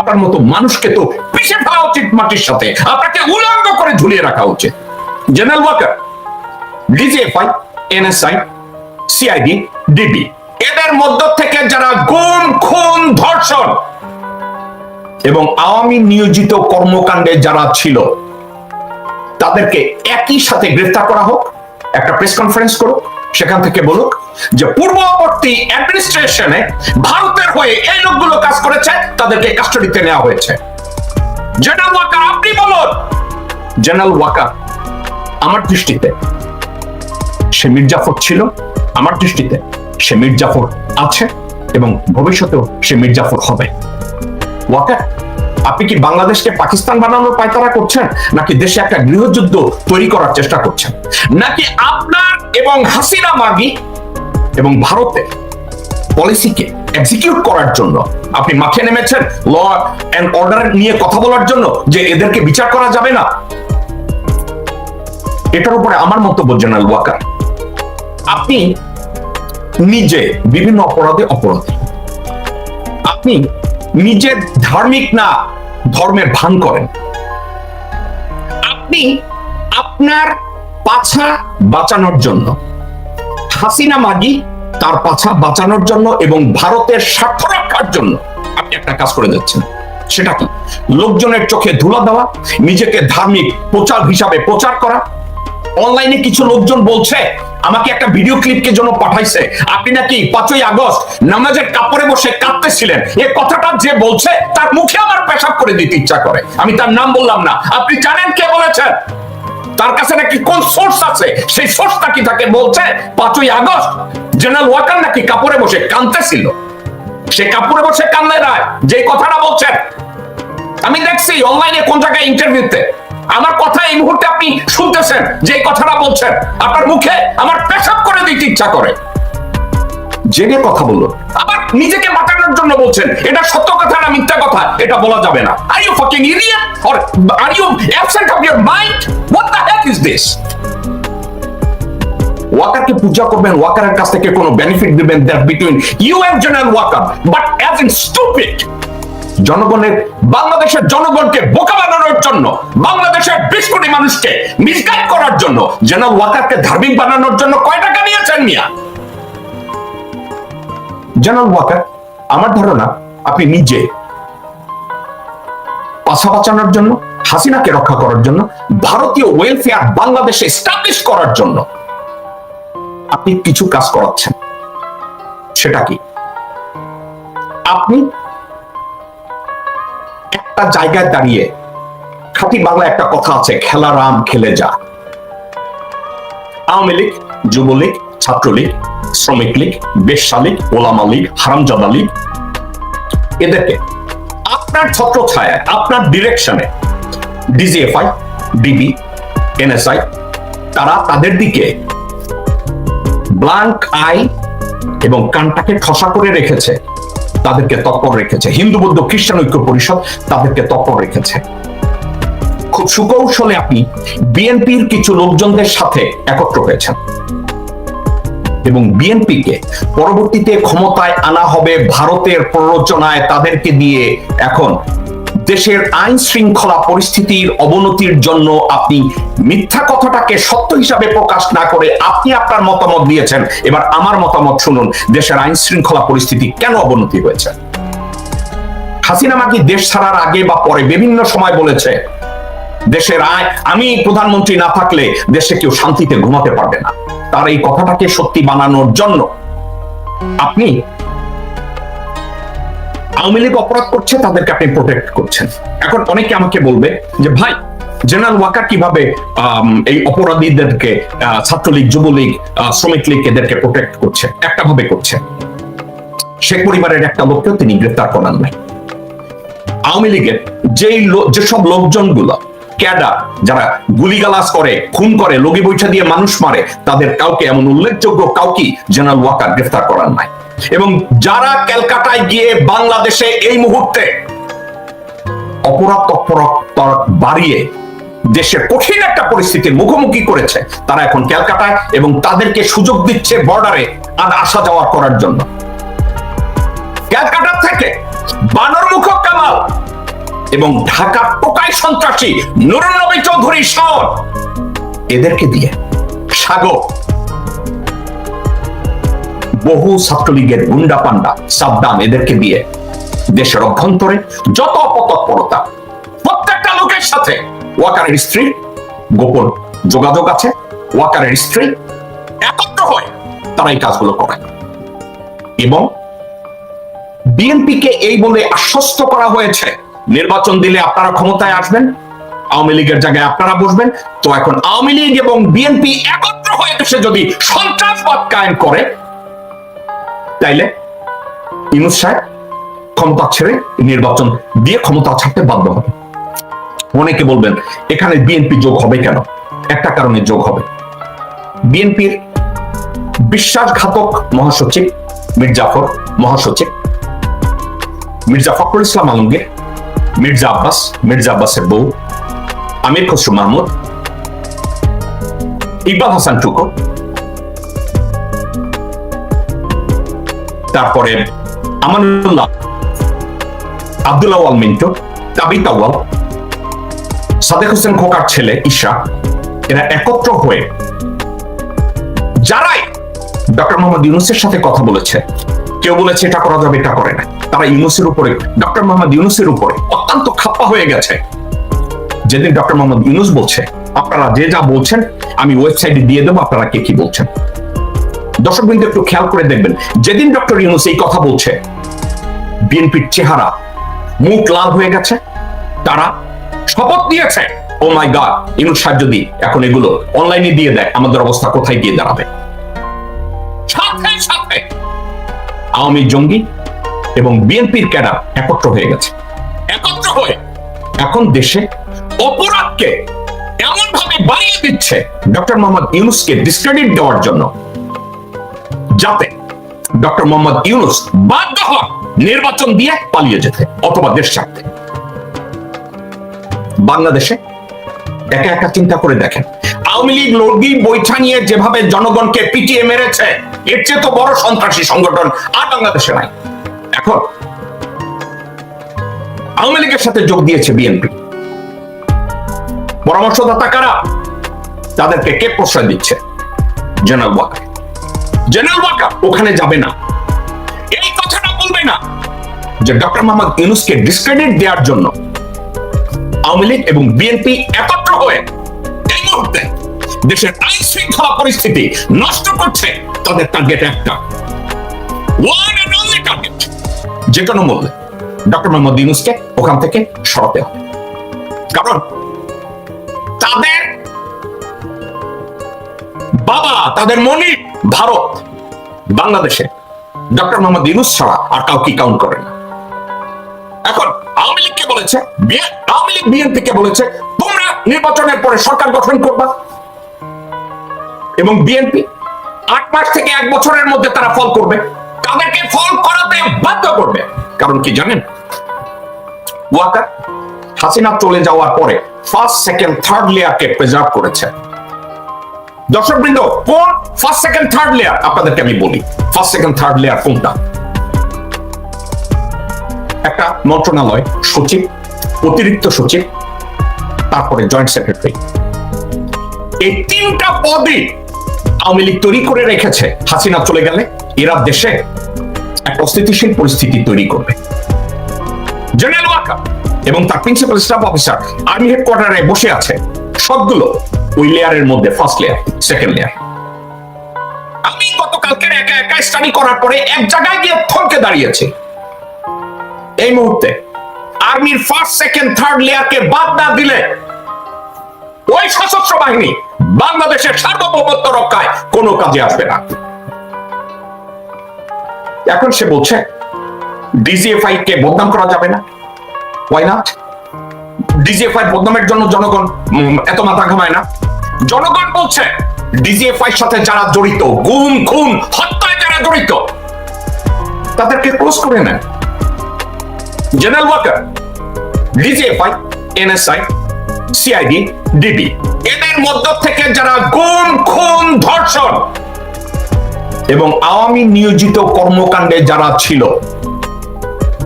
আপনার মতো মানুষকে তো পিছিয়ে ফেলা উচিত মাটির সাথে। আপনাকে উলঙ্গ করে ঝুলিয়ে রাখা উচিত। General Waker, DGFI, NSI, CID, DB, এদের মধ্য থেকে যারা গুম, খুন, ধর্ষণ এবং আওয়ামী নিয়োজিত কর্মকাণ্ডে যারা ছিল, তাদেরকে একই সাথে গ্রেফতার করা হোক। একটা প্রেস কনফারেন্স করুক সেখান থেকে বলুক যে পূর্ববর্তী অ্যাডমিনিস্ট্রেশনে ভারতের হয়ে এই লোকগুলো কাজ করেছে, তাদেরকে কাস্টডিতে নেওয়া হয়েছে। জেনারেল ওয়াকার আপনি বলুন। জেনারেল ওয়াকার আমার দৃষ্টিতে সে মির্জাফর ছিল, আমার দৃষ্টিতে সে মির্জাফর আছে এবং ভবিষ্যতেও সে মির্জাফর হবে। ওয়াকার আপনি কি বাংলাদেশকে পাকিস্তান বানানোর পায়তারা করছেন, নাকি দেশে একটা গৃহযুদ্ধ তৈরি করার চেষ্টা করছেন? নাকি আপনার এবং হাসিনা মাগি এবং ভারতের পলিসিকে এক্সিকিউট করার জন্য, আপনি মাঠে নেমেছেন ল অ্যান্ড অর্ডার নিয়ে কথা বলার জন্য যে এদেরকে বিচার করা যাবে না। এটার উপরে আমার মন্তব্য, জেনারেল ওয়াকার। আপনি নিজে বিভিন্ন অপরাধে অপরাধী। আপনি নিজে ধার্মিক না ধর্মের ভান করেন। আপনি আপনার পাছা বাঁচানোর জন্য। হাসিনা মাগি তার পাছা বাঁচানোর জন্য এবং ভারতের স্বার্থ রক্ষার জন্য আপনি একটা কাজ করে যাচ্ছেন। সেটা কি? লোকজনের চোখে ধুলা দেওয়া, নিজেকে ধার্মিক প্রচার হিসাবে প্রচার করা। অনলাইনে কিছু লোকজন বলছে, আমাকে একটা ভিডিও ক্লিপকে জন্য পাঠাইছে। আপনি নাকি পাঁচই আগস্ট নামাজের কাপড়ে বসে কাঁদতেছিলেন। এ কথাটা যে বলছে, তার মুখে আমার পেশাব করে দিতে ইচ্ছা করে। আমি তার নাম বললাম না। আপনি জানেন কে বলেছেন? তার কাছে নাকি কোন সোর্স আছে? সেই সোর্স নাকি তাকে বলছে? পাঁচই আগস্ট জেনারেল ওয়াকার নাকি কাপড়ে বসে কাঁদতেছিল। সে কাপড়ে বসে কান্নায় রায় যে কথাটা বলছেন। আমি দেখছি অনলাইনে কোন জায়গায় ইন্টারভিউতে আমার কথা এই মুহূর্তে আপনি শুনতেছেন যে কথাটা বলছেন। আপনার মুখে আমার পেশাব করে দিতে ইচ্ছা করে। জেনে কথা বলুন আবার নিজেকে বাঁচানোর জন্য বলছেন এটা সত্য কথা না মিথ্যা কথা এটা বলা যাবে না। Are you fucking idiot or are you absent of your mind what the heck is this ওয়াকারকে পূজা করবেন ওয়াকারের কাছ থেকে কোনো বেনিফিট দিবেন that between you and general Waker but as in stupid জনগণের বাংলাদেশের জনগণকে বোকা বানানোর জন্য বাংলাদেশের বিশ কোটি মানুষকে মিসগাইড করার জন্য জেনারেল ওয়াকারকে ধার্মিক বানানোর জন্য কয় টাকা নিয়েছেন মিয়া? জেনারেল ওয়াকার, আমার ধারণা আপনি নিজে পাশা বাঁচানোর জন্য, হাসিনাকে রক্ষা করার জন্য, ভারতীয় ওয়েলফেয়ার বাংলাদেশে এস্টাবলিশ করার জন্য আপনি কিছু কাজ করাচ্ছেন। সেটা কি? আপনি একটা জায়গায় দাঁড়িয়ে খাঁটি বাংলা একটা কথা আছে খেলা রাম খেলে যা। আওয়ামী লীগ, যুবলীগ, ছাত্রলীগ শ্রমিক লীগ বেশ্যা লীগ ওলামা লীগ, হারামজাদা লীগ। এদেরকে আপনার ছত্র ছায়ায় আপনার ডিরেকশনে ডিজিএফআই ডিবি এনএসআই তারা তাদের দিকে ব্লাঙ্ক আই এবং কানটাকে ঠসা করে রেখেছে, তাদেরকে তৎপর রেখেছে। হিন্দু, বৌদ্ধ, খ্রিস্টান ঐক্য পরিষদ তাদেরকে তৎপর রেখেছে। খুব সুকৌশলে আপনি বিএনপির কিছু লোকজনদের সাথে একত্র হয়েছেন। এবং বিএনপিকে পরবর্তীতে ক্ষমতায় আনা হবে ভারতের প্ররোচনায় তাদেরকে দিয়ে এখন দেশের আইন শৃঙ্খলা পরিস্থিতির অবনতির জন্য আপনি মিথ্যা কথাটাকে সত্য হিসাবে প্রকাশ না করে আপনি আপনার মতামত দিয়েছেন। এবার আমার মতামত শুনুন, দেশের আইন শৃঙ্খলা পরিস্থিতি কেন অবনতি হয়েছে? হাসিনা মাকি দেশ ছাড়ার আগে বা পরে বিভিন্ন সময় বলেছে, দেশের আয় আমি প্রধানমন্ত্রী না থাকলে দেশে কেউ শান্তিতে ঘুমাতে পারবে না। তার এই কথাটাকে সত্যি বানানোর জন্য আপনি আওয়ামী লীগ অপরাধ করছে, তাদেরকে আপনি প্রোটেক্ট করছেন। এখন অনেকে আমাকে বলবে যে, ভাই জেনারেল ওয়াকার কীভাবে এই অপরাধীদেরকে ছাত্রলীগ, যুবলীগ শ্রমিক লীগ এদেরকে প্রোটেক্ট করছে? একটা ভাবে করছে। শেখ পরিবারের একটা লোককেও তিনি গ্রেফতার করান নাই। আওয়ামী লীগের যেই যেসব লোকজনগুলো ক্যাডার যারা গুলিগালাজ করে, খুন করে, লগি বৈঠা দিয়ে মানুষ মারে, তাদের কাউকে এমন উল্লেখযোগ্য কাউকে জেনারেল ওয়াকার গ্রেফতার করার নাই। এবং যারা ক্যালকাটায় গিয়ে বাংলাদেশে এই মুহূর্তে অপরাধ বাড়িয়ে দেশের কঠিন একটা পরিস্থিতির মুখোমুখি করেছে, তারা এখন ক্যালকাটায় এবং তাদেরকে সুযোগ দিচ্ছে বর্ডারে আর আসা যাওয়া করার জন্য। ক্যালকাটা থেকে বানর মুখ কামাল এবং ঢাকা টোকাই সন্ত্রাসী নুরুল চৌধুরী সর এদেরকে দিয়ে সাগর বহু ছাত্রলীগের গুন্ডা পান্ডা সাবদাম এদেরকে দিয়ে দেশের অভ্যন্তরে যত অপতৎপরতা, প্রত্যেকটা লোকের সাথে ওয়াকারের স্ত্রী, গোপন যোগাযোগ আছে, ওয়াকারের স্ত্রী একত্র হয়ে তারা এই কাজগুলো করে। এবং বিএনপিকে এই বলে আশ্বস্ত করা হয়েছে নির্বাচন দিলে আপনারা ক্ষমতায় আসবেন, আওয়ামী লীগের জায়গায় আপনারা বসবেন। তো এখন আওয়ামী লীগ এবং বিএনপি একত্র হয়ে দেশে যদি সন্ত্রাসবাদ কায়েম করে, তাইলে ইনুস সাহেব ক্ষমতা ছেড়ে নির্বাচন দিয়ে ক্ষমতা ছাড়তে বাধ্য হবে। অনেকে বলবেন, এখানে বিএনপি যোগ হবে কেন? একটা কারণে যোগ হবে। বিএনপির বিশ্বাসঘাতক মহাসচিব মির্জাফর মহাসচিব মির্জা ফখরুল ইসলাম আলমগীর মির্জা আব্বাস, মির্জা আব্বাসের বউ, আমির খসরু মাহমুদ, ইকবাল হাসান টুকো। তারপরে আমানুল্লাহ, আব্দুল্লাহ মিন্টু তাবিত আউয়াল সাদেক হোসেন খোকার ছেলে ঈশা, এরা একত্র হয়ে যারাই ডক্টর মোহাম্মদ ইউনুসের সাথে কথা বলেছে, কেউ বলেছে এটা করা যাবে, এটা করে না তারা ইউনুসের উপরে, ডক্টর মোহাম্মদ ইউনুসের উপরে অত্যন্ত খাপ্পা হয়ে গেছে। যেদিন ডক্টর মোহাম্মদ ইউনুস বলছে, আপনারা যে যা বলছেন, আমি ওয়েবসাইটে দিয়ে দেবো, আপনারা কে কি বলছেন? দর্শক বিন্দু, একটু খেয়াল করে দেখবেন, যেদিন ডক্টর ইউনুস এই কথা বলছে, বিএনপির চেহারা মুখ লাল হয়ে গেছে, তারা শপথ নিয়েছে ও মাই গড ইউনুস সাহেব যদি এখন এগুলো অনলাইনে দিয়ে দেয়, আমাদের অবস্থা কোথায় গিয়ে দাঁড়াবে? সাথে সাথে আওয়ামী জঙ্গি এবং বিএনপির ক্যাডার একত্র হয়ে গেছে। একত্র হয়ে এখন দেশে অপরাধকে এমন ভাবে বাড়িয়ে দিচ্ছে ডক্টর মোহাম্মদ ইউনুসকে ডিসক্রেডিট দেওয়ার জন্য, যাতে ডক্টর মোহাম্মদ ইউনুস বাধ্য হন নির্বাচন দিয়ে পালিয়ে যেতে অথবা দেশ ছাড়তে। বাংলাদেশে একা একা চিন্তা করে দেখেন, আওয়ামী লীগ লর্গি বৈঠা নিয়ে যেভাবে জনগণকে পিটিয়ে মেরেছে, এর চেয়ে তো বড় সন্ত্রাসী সংগঠন আর বাংলাদেশে নাই। এখন আওয়ামী লীগের সাথে যোগ দিয়েছে বিএনপি। পরামর্শদাতা কারা? তাদেরকে কে প্রশ্রয় দিচ্ছে? জেনারেল ওয়াকার। জেনারেল ওয়াকার ওখানে যাবে না। এই কথাটা বলবে না যে ডক্টর মোহাম্মদ ইউনুসকে ডিসক্রেডিট দেওয়ার জন্য আওয়ামী লীগ এবং বিএনপি একত্র হয়ে এই মুহূর্তে দেশের আইন শৃঙ্খলা পরিস্থিতি নষ্ট করছে, তাদের টার্গেট একটা। যে কোনো মূল্যে ডক্টর মোহাম্মদ ইউনুসকে ওখান থেকে সরাতে হবে। কারণ তাদের বাবা, তাদের মনি ভারত, বাংলাদেশে ডক্টর মোহাম্মদ ইউনুস ছাড়া আর কাউকে কাউন্ট করে না। এখন আওয়ামী লীগকে বলেছে? আওয়ামী লীগ বিএনপি কে বলেছে, তোমরা নির্বাচনের পরে সরকার গঠন করবা। এবং বিএনপি আট মাস থেকে এক বছরের মধ্যে তারা ফল করবে। তাদেরকে ফল করাতে বাধ্য করবে। কারণ কি জানেন? ওয়াকার হাসিনা চলে যাওয়ার পরে ফার্স্ট সেকেন্ড থার্ড লেয়ারকে প্রেজার্ভ করেছে। দর্শক বৃন্দ কোন ফার্স্ট সেকেন্ড থার্ড লেয়ার আপনাদেরকে আমি বলি ফার্স্ট সেকেন্ড থার্ড লেয়ার কোনটা? একটা মন্ত্রণালয় সচিব, অতিরিক্ত সচিব, তারপরে জয়েন্ট সেক্রেটারি এই তিনটা পদই আওয়ামী লীগ তৈরি করে রেখেছে। হাসিনা চলে গেলে এরা দেশে অস্থিতিশীল পরিস্থিতি তৈরি করবে। জেনারেল ওয়াকার এবং তার প্রিন্সিপাল স্টাফ অফিসার আর্মি হেডকোয়ার্টারে বসে আছে সবগুলো ওই লেয়ারের মধ্যে ফার্স্ট লেয়ার সেকেন্ড লেয়ার আমি গতকালকে একা একা স্টাডি করার পরে এক জায়গায় গিয়ে থমকে দাঁড়িয়েছি। এই মুহূর্তে আর্মির ফার্স্ট সেকেন্ড থার্ড লেয়ারকে বাদ না দিলে ওই সশস্ত্র বাহিনী বাংলাদেশের সার্বভৌমত্ব রক্ষায় কোনো কাজে আসবে না। এখন সে বলছে ডিজিএফআই কে বদনাম করা যাবে না। ওয়াই নট ডিজিএফআই বদনামের জন্য জনগণ এত মাথা ঘামায় না। জনগণ বলছে ডিজিএফআই সাথে যারা জড়িত, গুম, খুন, হত্যায় যারা জড়িত, তাদেরকে ক্লোজ করে নেন। General Waker DGFI NSI CID DB এদের মধ্য থেকে যারা গুম, খুন, ধর্ষণ এবং আওয়ামী নিয়োজিত কর্মকাণ্ডে যারা ছিল,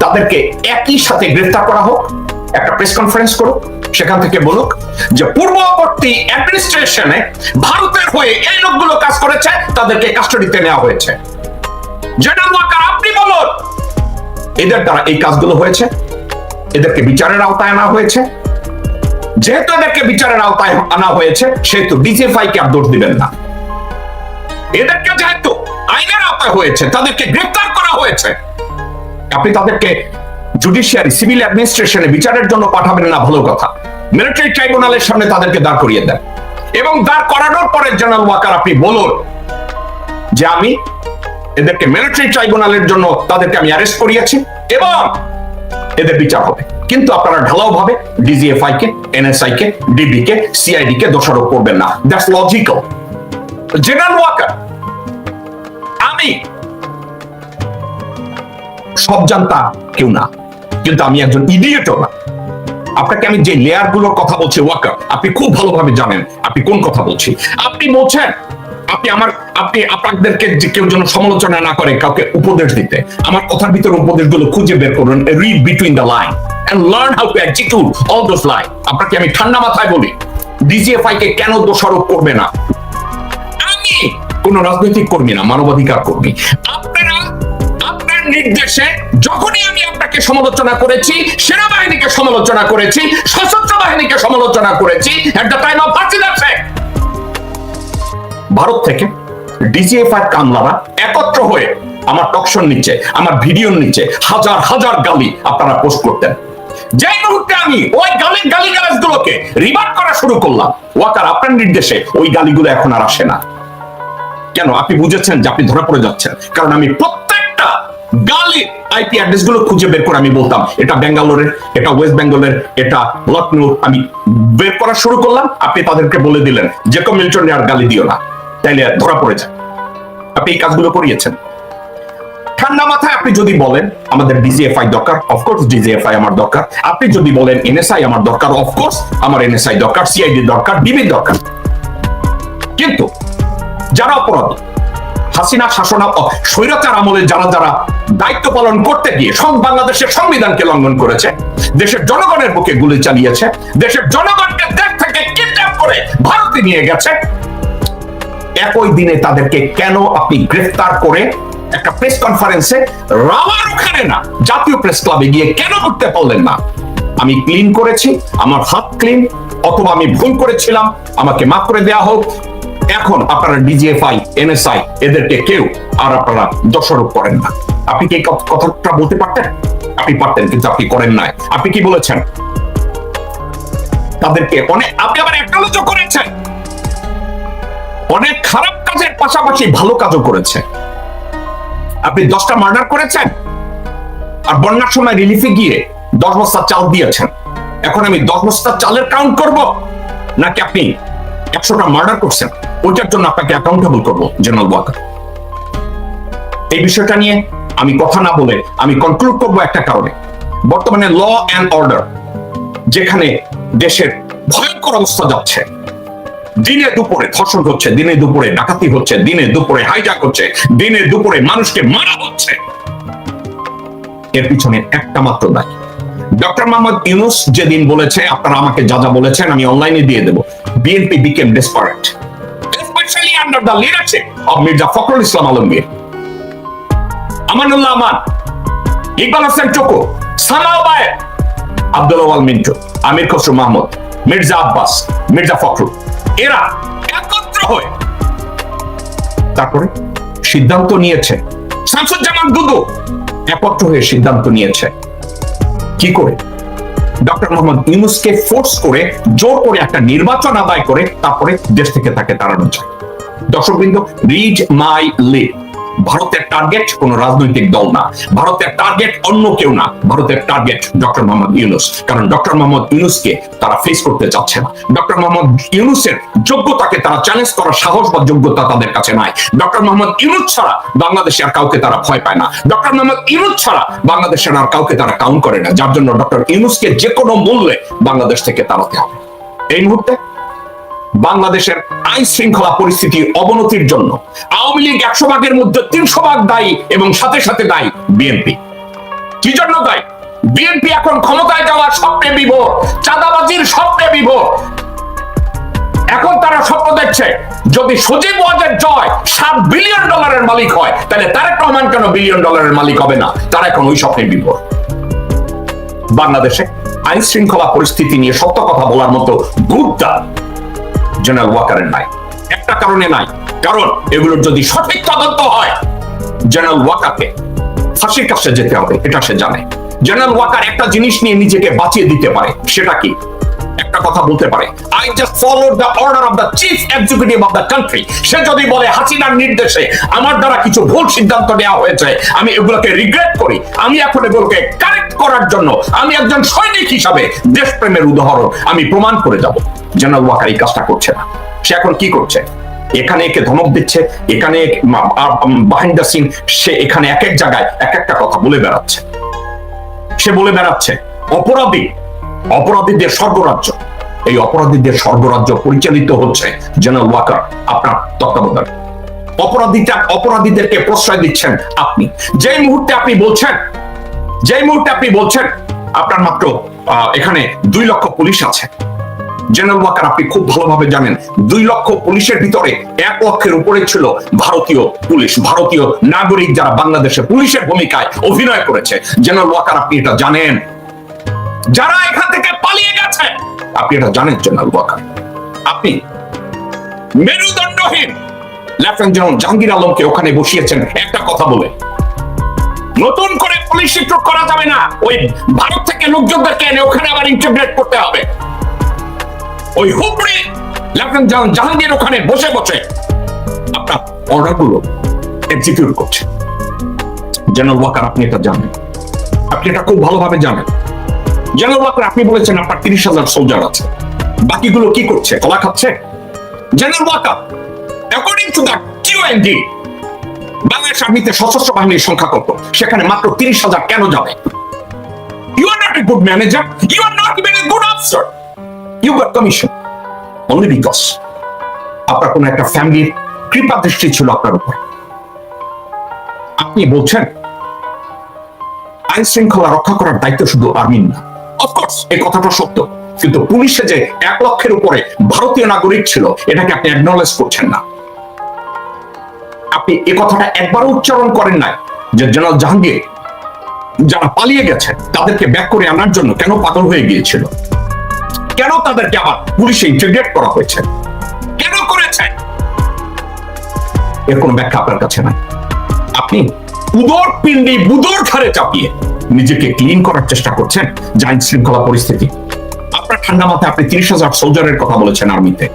তাদেরকে একই সাথে গ্রেফতার করা হোক, একটা প্রেস কনফারেন্স করুক, সেখান থেকে বলুক যে পূর্ববর্তী অ্যাডমিনিস্ট্রেশনে ভারতের হয়ে এই লোকগুলো কাজ করেছে, তাদেরকে কাস্টডিতে নেওয়া হয়েছে। জেনারেল ওয়াকার, আপনি বলুন। এদের দ্বারা এই কাজগুলো হয়েছে। এদেরকে বিচারের আওতায় আনা হয়েছে। যেহেতু এদেরকে বিচারের আওতায় আনা হয়েছে, সেহেতু ডিজিএফআই কে আর দোষ দিবেন না। এদেরকে যেহেতু আইনের আওতায় হয়েছে, তাদেরকে গ্রেফতার করা হয়েছে, আপনি তাদেরকে জুডিশিয়ারি সিভিল অ্যাডমিনিস্ট্রেশনে বিচারের জন্য পাঠাবেন না, ভালো কথা। মিলিটারি ট্রাইব্যুনালের সামনে তাদেরকে দাঁড় করিয়ে দেন। এবং দাঁড় করানোর পরে জেনারেল ওয়াকার, আপনি বলুন যে আমি এদেরকে মিলিটারি ট্রাইব্যুনালের জন্য তাদেরকে আমি অ্যারেস্ট করিয়েছি এবং এদের বিচার হবে। কিন্তু আপনারা ঢালাও ভাবে ডিজিএফআই কে এনএসআই কে ডিবি কে সিআইডি কে দোষারোপ করবেন না। দ্যাটস লজিক্যাল জেনারেল ওয়াকার, আমি সব জানতা কেউ না, কিন্তু আমি একজন ইডিয়েটও না। আপনাকে আমি যে লেয়ারগুলোর কথা বলছি, ওয়াকার, আপনি খুব ভালোভাবে জানেন আপনি কোন কথা বলছি। আপনি বলছেন, আপনি আমার, আপনি আপনাদেরকে যে কেউ যেন সমালোচনা না করে, কাউকে উপদেশ দিতে, আমার কথার ভিতরে উপদেশগুলো খুঁজে বের করুন read between the line and learn how to execute all those line আপনাকে আমি ঠান্ডা মাথায় বলি ডিজিএফআই কে কেন দোষারোপ করবে না? আমি কোন রাজনৈতিক কর্মী না, মানবাধিকার কর্মী। আপনারা, আপনার নির্দেশে যখনই আমি আপনাকে সমালোচনা করেছি, সেনাবাহিনীকে সমালোচনা করেছি, সশস্ত্র বাহিনীকে সমালোচনা করেছি at the time of Bharat থেকে ডিজিএফআই কামলারা একত্র হয়ে আমার টকশন নিচে, আমার ভিডিওর নিচে হাজার হাজার গালি আপনারা পোস্ট করতেন। যেই মুহূর্তে আমি ওই গালি গালি গুলোকে রিভার্ট করা শুরু করলাম, ওয়াকার আপনার নির্দেশে ওই গালিগুলো এখন আর আসে না। কেন? আপনি বুঝেছেন যে আপনি ধরা পড়ে যাচ্ছেন। কারণ আমি প্রত্যেকটা গালি আইপি অ্যাড্রেসগুলো খুঁজে বের করে আমি বলতাম, এটা বেঙ্গালোরের এটা ওয়েস্ট বেঙ্গলের, এটা লখনৌ আমি বের করা শুরু করলাম, আপনি তাদেরকে বলে দিলেন, যে মিল্টনে আর গালি দিও না। তাইলে ধরা পড়ে যায়। আপনি এই কাজগুলো করিয়েছেন। ঠান্ডা মাথায় আপনি যদি বলেন, আমাদের ডিজিএফআই দরকার অফকোর্স ডিজিএফআই আমার দরকার। আপনি যদি বলেন, এনএসআই আমার দরকার অফকোর্স আমার এনএসআই দরকার সিআইডি দরকার ডিবি দরকার। কিন্তু যারা অপরাধী, হাসিনা শাসন স্বৈরাচার আমলে যারা যারা দায়িত্ব পালন করতে গিয়ে সব বাংলাদেশের সংবিধানকে লঙ্ঘন করেছে, দেশের জনগণের বুকে গুলি চালিয়েছে, দেশের জনগণকে দেশ থেকে কিডন্যাপ করে ভারতে নিয়ে গেছে। একই দিনে তাদেরকে কেন আপনি গ্রেফতার করে একটা প্রেস কনফারেন্সে রাওয়ার ওখানে না, জাতীয় প্রেস ক্লাবে গিয়ে কেন করতে পারলেন না? আমি ক্লিন করেছি, আমার হাত ক্লিন, অথবা আমি ভুল করেছিলাম, আমাকে মাফ করে দেয়া হোক। এখন আপনারা ডিজিএফআই এনএসআই এদেরকে কেউ আর আপনারা দোষারোপ করেন না। আপনি কি কথাটা বলতে পারতেন? আপনি পারতেন, কিন্তু আপনি করেন নাই। আপনি কি বলেছেন? তাদেরকে অনেক আপনি আবার একটালোচ করেছেন। অনেক খারাপ কাজের পাশাপাশি ভালো কাজও করেছে আপনি দশটা মার্ডার করেছেন, আর বন্যার সময় রিলিফে গিয়ে দশ বস্তা চাল দিয়েছেন। এখন আমি দশ বস্তা চালের কাউন্ট করব? নাকি আপনি একশোটা মার্ডার করছেন, ওইটার জন্য আপনাকে অ্যাকাউন্টেবল করব জেনারেল ওয়াকার এই বিষয়টা নিয়ে আমি কথা না বলে আমি কনক্লুড করব একটা কারণে। বর্তমানে ল অ্যান্ড অর্ডার যেখানে দেশের ভয়ঙ্কর অবস্থা যাচ্ছে। দিনে দুপুরে ধর্ষণ হচ্ছে, দিনে দুপুরে ডাকাতি হচ্ছে, দিনে দুপুরে হাইজাক হচ্ছে, দিনে দুপুরে মানুষকে মারা হচ্ছে। এর পিছনে একটা মাত্র দায়। ডক্টর মোহাম্মদ ইউনুস যেদিন বলেছে, আপনারা আমাকে যা যা বলেছেন আমি অনলাইনে দিয়ে দেব। BNP become desperate especially under the leadership of Mirza Fakhrul Islam Alamgir. Amanullah Aman, Iqbal Hossain choco সামাও বায়ের আব্দুল আওয়াল মিন্টু, আমির খসরু মাহমুদ, মির্জা আব্বাস, মির্জা ফখরুল। এরা একত্র হয়ে তারপরে সিদ্ধান্ত নিয়েছে। শামসুজ্জামান দুদু একত্র হয়ে সিদ্ধান্ত নিয়েছে। কি করে? ডক্টর মোহাম্মদ ইউনুসকে ফোর্স করে, জোর করে একটা নির্বাচন আদায় করে, তারপরে দেশ থেকে তাকে তাড়ানো যায়। দর্শকবৃন্দ রিড মাই লিপ ভারতের টার্গেট কোন রাজনৈতিক দল না। ভারতের টার্গেট অন্য কেউ না। ভারতের টার্গেট ডক্টর মোহাম্মদ ইউনুস। কারণ ডক্টর মোহাম্মদ ইউনুসকে তারা ফেস করতে চাচ্ছে না। ডক্টর মোহাম্মদ ইউনুসের যোগ্যতাকে তারা চ্যালেঞ্জ করার সাহস বা যোগ্যতা তাদের কাছে নাই। ডক্টর মোহাম্মদ ইউনুস ছাড়া বাংলাদেশে আর কাউকে তারা ভয় পায় না। ডক্টর মোহাম্মদ ইউনুস ছাড়া বাংলাদেশের আর কাউকে তারা কাউন্ট করে না। যার জন্য ডক্টর ইউনুসকে যে কোনো মূল্যে বাংলাদেশ থেকে তাড়াতে হবে। এই মুহূর্তে বাংলাদেশের আইন শৃঙ্খলা পরিস্থিতির অবনতির জন্য আওয়ামী লীগ একশো ভাগের মধ্যে তিনশো ভাগ দায়ী এবং সাথে সাথে দায়ী বিএনপি। কি জন্য দায়ী? বিএনপি এখন ক্ষমতায় যাওয়ার স্বপ্নে বিভোর এখন তারা স্বপ্ন দেখছে, যদি সজীব ওয়াজের জয় সাত বিলিয়ন ডলারের মালিক হয়, তাহলে তারেক রহমান কেন বিলিয়ন ডলারের মালিক হবে না? তারা এখন ওই স্বপ্নে বিভোর। বাংলাদেশে আইন শৃঙ্খলা পরিস্থিতি নিয়ে সত্য কথা বলার মতো গুরুত্বা জেনারেল ওয়াকারের নাই। একটা কারণে নাই। কারণ এগুলোর যদি সঠিক তদন্ত হয় জেনারেল ওয়াকারকে ফাঁসির কাছে যেতে হবে, এটা সে জানে। জেনারেল ওয়াকার একটা জিনিস নিয়ে নিজেকে বাঁচিয়ে দিতে পারে, সেটা কি? একটা কথা বলতে পারে। I just follow the order of the chief executive of the country সে যদি বলে, হাসিনার নির্দেশে আমার দ্বারা কিছু ভুল সিদ্ধান্ত নেওয়া হয়েছে, আমি এগুলোকে রিগ্রেট করি। আমি এখন এগুলোকে কারেক্ট করার জন্য আমি একজন সৈনিক হিসাবে দেশপ্রেমের উদাহরণ আমি প্রমাণ করে যাব। জেনারেল ওয়াকার এই কাজটা করছে না। সে এখন কি করছে? এখানে একে ধমক দিচ্ছে, এখানে বাহিনী দ্য সিন সে এখানে এক এক জায়গায় এক একটা কথা বলে বেড়াচ্ছে। সে বলে বেড়াচ্ছে, অপরাধী অপরাধীদের স্বর্গরাজ্য। এই অপরাধীদের স্বর্গরাজ্য পরিচালিত হচ্ছে জেনারেল ওয়াকার আপনার তত্ত্বাবধানে অপরাধীটা, অপরাধীদেরকে প্রশ্রয় দিচ্ছেন আপনি। যেই মুহূর্তে আপনি বলছেন, যেই মুহূর্তে আপনি বলছেন, আপনার মাত্র এখানে দুই লক্ষ পুলিশ আছে। জেনারেল ওয়াকার আপনি খুব ভালোভাবে জানেন, দুই লক্ষ পুলিশের ভিতরে এক লক্ষের উপরে ছিল ভারতীয় পুলিশ, ভারতীয় নাগরিক যারা বাংলাদেশে পুলিশের ভূমিকায় অভিনয় করেছে। জেনারেল ওয়াকার আপনি এটা জানেন। যারা এখান গেছে আপনি এটা জানেন আপনি মেরুদণ্ডহীন লেফটেন্যান্ট জেনারেল জাহাঙ্গীর আলমকে ওখানে বসিয়েছেন, একটা কথা বলে। নতুন করে পুলিশ রিক্রুট করা যাবে না, ওই ভারত থেকে লোকজনদেরকে এনে ওখানে আবার ইন্টিগ্রেট করতে হবে। ওই হুবড়ি লেফটেন্যান্ট জেনারেল জাহাঙ্গীর ওখানে বসে বসে আপনার অর্ডারগুলো এক্সিকিউট করছে। জেনারেল ওয়াকার, আপনি এটা জানেন। আপনি এটা খুব ভালোভাবে জানেন। জেনারেল ওয়াকার আপনি বলেছেন আপনার তিরিশ হাজার সোলজার আছে। বাকিগুলো কি করছে? কলা খাচ্ছে? General Waker according to Bangladesh আর্মিতে সশস্ত্র বাহিনীর সংখ্যা কত? সেখানে মাত্র তিরিশ হাজার কেন যাবে? You are not a good manager you are not even a good officer you got commission only because আপনার কোন একটা ফ্যামিলির কৃপা দৃষ্টি ছিল আপনার উপর। আপনি বলছেন আইন শৃঙ্খলা রক্ষা করার দায়িত্ব শুধু আর্মির না। অফকোর্স এই কথাটা সত্য। কিন্তু পুলিশে যে এক লক্ষের উপরে ভারতীয় নাগরিক ছিল, এটাকে আপনি অ্যাকনলেজ করছেন না। আপনি এ কথাটা একবারও উচ্চারণ করেন নাই যে জেনারেল জাহাঙ্গীর যারা পালিয়ে গেছে, তাদেরকে ব্যাক করে আনার জন্য কেন পাগল হয়ে গিয়েছিল? কেন তাদেরকে আবার পুলিশে ইন্টিগ্রেট করা হয়েছে? কেন করেছে? এর কোনো ব্যাখ্যা আপনার কাছে নাই। আপনি উদর পিণ্ডি বুদর ঘাড়ে চাপিয়ে নিজেকে ক্লিন করার চেষ্টা করছেন, যে আইন শৃঙ্খলা পরিস্থিতি। আপনার ঠান্ডা মাথায় আপনি তিরিশ হাজার সোলজারের কথা বলেছেন আর্মিতে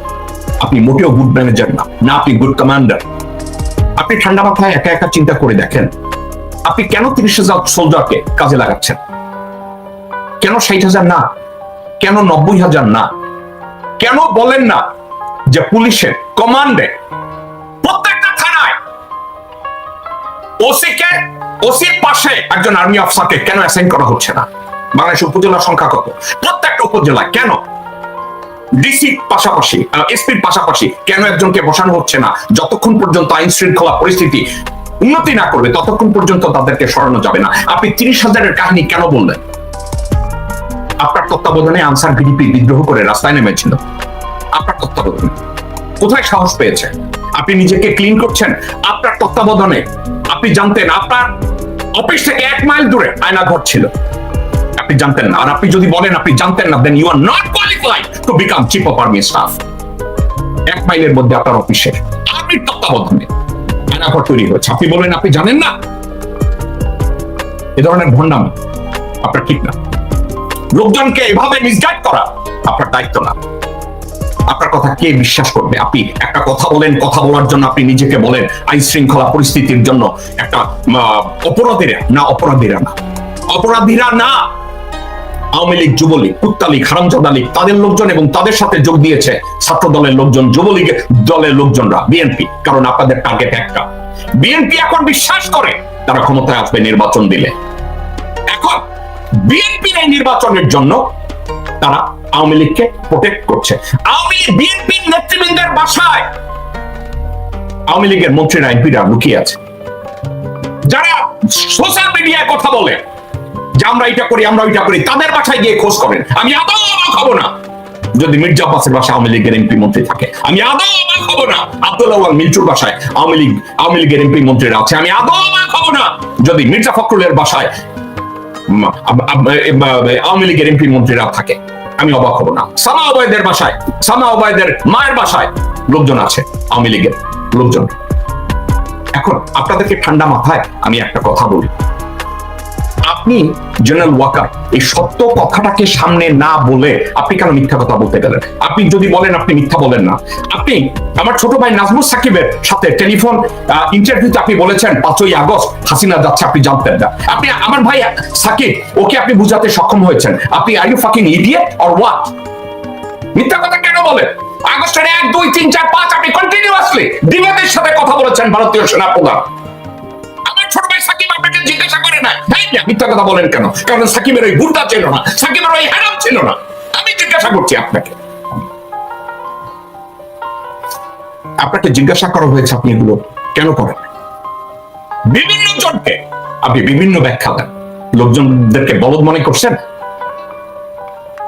আপনি মোটেও গুড ম্যানেজার না না আপনি গুড কমান্ডার আপনি ঠান্ডা মাথায় একা একা চিন্তা করে দেখেন, আপনি কেন তিরিশ হাজার সোলজারকে কাজে লাগাচ্ছেন? কেন ষাট হাজার না? কেন নব্বই হাজার না? কেন বলেন না যে পুলিশের কমান্ডে প্রত্যেকটা থানায় ওসিকে ওসির পাশে একজন আর্মি অফিসারকে কেন অ্যাসাইন করা হচ্ছে না? বাংলাদেশ উপজেলার সংখ্যা কত? প্রত্যেকটা উপজেলা কেন? ডিসি পাশাপাশি এসপির পাশাপাশি কেন একজনকে বসানো হচ্ছে না? যতক্ষণ পর্যন্ত আইন শৃঙ্খলা পরিস্থিতি উন্নতি না করবে, ততক্ষণ পর্যন্ত তাদেরকে সরানো যাবে না। আপনি তিরিশ হাজারের কাহিনী কেন বললেন? আপনার তত্ত্বাবধানে আনসার ভিডিপি বিদ্রোহ করে রাস্তায় নেমেছিল। আপনার তত্ত্বাবধানে। কোথায় সাহস পেয়েছে? আপনি নিজেকে ক্লিন করছেন, আপনার তত্ত্বাবধানে। আপনি জানতেন, আপনার অফিস থেকে এক মাইল দূরে আয়না ঘর ছিল। আপনি জানতেন না। আর আপনি যদি বলেন, আপনি জানতেন না then you are not qualified to become chief of army staff এক মাইলের মধ্যে আপনার অফিসে আর্মির তত্ত্বাবধানে আয়না ঘর তৈরি হয়েছে। আপনি বলবেন, আপনি জানেন না? এ ধরনের ভণ্ডামি আপনার ঠিক না। লোকজনকে এভাবে মিসগাইড করা আপনার দায়িত্ব না। আপনার কথা কে বিশ্বাস করবে? আপনি একটা কথা বলেন, কথা বলার জন্য আপনি নিজেকে বলেন আইন শৃঙ্খলা পরিস্থিতির জন্য একটা অপরাধীরা, না অপরাধীরা না। অপরাধীরা না। আওয়ামী লীগ, যুবলীগ কুত্তালীগ হারামজাদা লীগ, তাদের লোকজন এবং তাদের সাথে যোগ দিয়েছে ছাত্র দলের লোকজন, যুবলীগ দলের লোকজনরা, বিএনপি, কারণ আপনাদের টার্গেট একটা। বিএনপি এখন বিশ্বাস করে, তারা ক্ষমতায় আসবে নির্বাচন দিলে। এখন বিএনপির এই নির্বাচনের জন্য তারা আওয়ামী লীগকে প্রোটেক্ট করছে। আওয়ামী বিএনপির নেতৃবৃন্দের বাসায় আওয়ামী লীগের মন্ত্রীরা এমপিরা লুকিয়ে আছে। যারা সোশ্যাল মিডিয়ায় কথা বলে যে আমরা এটা করি, আমরা ওইটা করি, তাদের বাসায় গিয়ে খোঁজ করেন। আমি আদৌ অবাক হব না। যদি মির্জা আব্বাসের বাসায় আওয়ামী লীগের এমপি মন্ত্রী থাকে, আমি আদৌ অবাক হব না। আব্দুল্লাহ মিন্টুর বাসায় আওয়ামী লীগ, আওয়ামী লীগের এমপি মন্ত্রীরা আছে। আমি আদৌ অবাক হব না। যদি মির্জা ফখরুলের বাসায় আওয়ামী লীগের এমপি মন্ত্রীরা থাকে। আমি অবাক হব না। সামা ওবায়দের বাসায়, সামা ওবায়দের মায়ের বাসায় লোকজন আছে, আওয়ামী লীগের লোকজন। এখন আপনাদেরকে ঠান্ডা মাথায় আমি একটা কথা বলি। আপনি জেনারেল ওয়াকার, এই সত্য কথাটাকে সামনে না বলে আপনি কেন মিথ্যা কথা বলতে গেলেন? আপনি যদি বলেন, আপনি মিথ্যা বলেন না। আপনি, আমার ছোট ভাই নাজমুল সাকিবের সাথে টেলিফোন ইন্টারভিউতে আপনি বলেছেন, পাঁচই আগস্ট হাসিনা যাচ্ছে, আপনি জানতেন না। আপনি, আমার ভাই সাকিব, ওকে আপনি বুঝাতে সক্ষম হয়েছেন। আপনি are you fucking idiot or what মিথ্যা কথা কেন বলেন? আগস্টের এক, দুই, তিন, চার, পাঁচ, আপনি কন্টিনিউয়াসলি দিবাদের সাথে কথা বলেছেন, ভারতীয় সেনা প্রধান আমার ছোট ভাই সাকিব, আপনাকে জিজ্ঞাসা করে না হ্যাঁ না, মিথ্যা কথা বলেন কেন? কারণ সাকিবের ওই ছিল না। সাকিবের ওই হ্যারাম ছিল না। আমি জিজ্ঞাসা করছি আপনাকে। আপনাকে জিজ্ঞাসা করা হয়েছে আপনি এগুলো কেন করেন? বিভিন্ন জনকে আপনি বিভিন্ন ব্যাখ্যা দেন। লোকজনদেরকে বলদ মনে করছেন?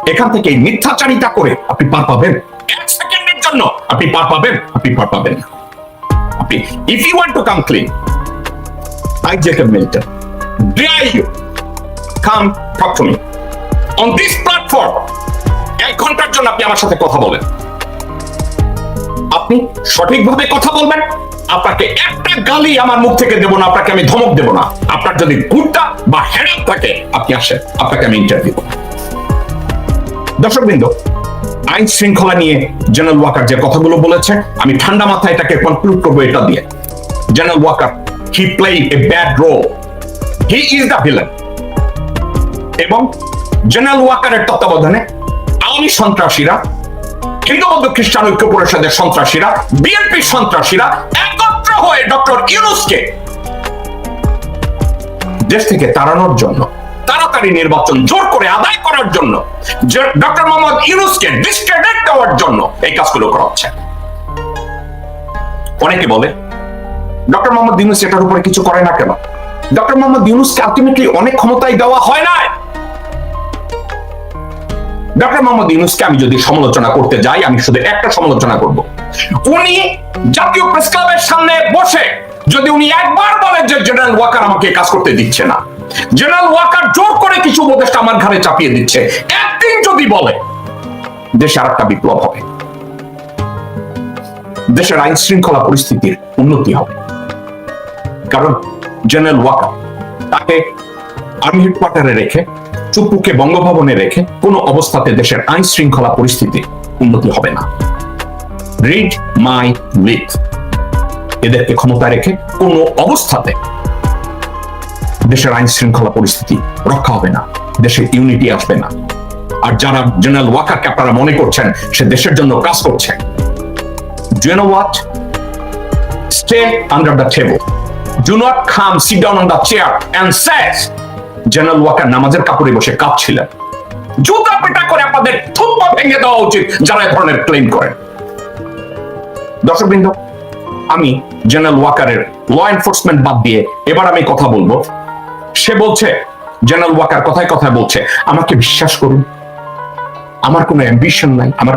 এখান থেকে এই মিথ্যাচারিতা করে আপনি পার পাবেন। এক সেকেন্ডের জন্য আপনি পার পাবেন আপনি পার পাবেন না। আপনি if you want to come clean Milton, dare you come talk to me? On this platform. এক ঘণ্টার জন্য আপনি আমার সাথে কথা বলেন। আপনি সঠিকভাবে কথা বলবেন, আপনাকে একটা গালি আমার মুখ থেকে দেব না, আপনাকে আমি ধমক দেব না। আপনার যদি গুড়টা বা হেডাপ থাকে, আপনি আসেন, আপনাকে আমি ইন্টারভিউ দর্শকবৃন্দ, আইন শৃঙ্খলা নিয়ে জেনারেল ওয়াকার যে কথাগুলো বলেছে আমি ঠান্ডা মাথায় এটাকে কনক্লুড করব এটা দিয়ে। General Waker he played a bad role he is the villain এবং জেনারেল ওয়াকারের তত্ত্বাবধানে আওয়ামী সন্ত্রাসীরা, হিন্দু বৌদ্ধ খ্রিস্টান ঐক্য পরিষদের সন্ত্রাসীরা বিএনপি সন্ত্রাসীরা একত্র হয়ে ডক্টর ইউনুসকে দেশ থেকে তাড়ানোর জন্য, তাড়াতাড়ি নির্বাচন জোর করে আদায় করার জন্য ডক্টর মোহাম্মদ ইউনুসকে ডিসক্রেডিট দেওয়ার জন্য এই কাজগুলো করা হচ্ছে অনেকে বলে, ডক্টর মোহাম্মদ ইউনুস এটার উপরে কিছু করে না কেন? ডক্টর মোহাম্মদ ইউনুসকে আলটিমেটলি অনেক ক্ষমতাই দেওয়া হয় না ডক্টর মোহাম্মদ ইউনুসকে আমি যদি সমালোচনা করতে যাই, আমি শুধু একটা সমালোচনা করব। উনি জাতীয় প্রেস ক্লাবের সামনে বসে যদি উনি একবার বলেন যে জেনারেল ওয়াকার আমাকে কাজ করতে দিচ্ছে না, জেনারেল ওয়াকার জোর করে কিছু উপদেষ্টা আমার ঘাড়ে চাপিয়ে দিচ্ছে, একদিন যদি বলে, দেশে আর একটা বিপ্লব হবে। দেশের আইন শৃঙ্খলা পরিস্থিতির উন্নতি হবে। কারণ জেনারেল ওয়াকার তাকে আর্মি হেডকোয়ার্টারে রেখে চুপুকে বঙ্গভবনে রেখে কোনো অবস্থাতে দেশের আইন শৃঙ্খলা পরিস্থিতি উন্নতি হবে না। রিড মাই লিপ এদেরকে ক্ষমতা রেখে কোনো অবস্থাতে দেশের আইন শৃঙ্খলা পরিস্থিতি রক্ষা হবে না দেশে ইউনিটি আসবে না। আর যারা জেনারেল ওয়াকারকে আপনারা মনে করছেন, সে দেশের জন্য কাজ করছে। You know what? Stay under the Do not come sit down on the chair and says, general Waker নামাজের কাপড়ে বসে কাঁপছিলেন। জুতা পেটা করে আপনাদের থুম্পা ভেঙে দেওয়া উচিত যারা এ ধরনের ক্লেম করেন দর্শকবৃন্দ আমি জেনারেল ওয়াকারের ল এনফোর্সমেন্ট বাদ দিয়ে এবার আমি কথা বলব। সে বলছে জেনারেল ওয়াকার কথায় কথায় বলছে আমাকে বিশ্বাস করুন। আমার কোনো অ্যাম্বিশন নাই আমার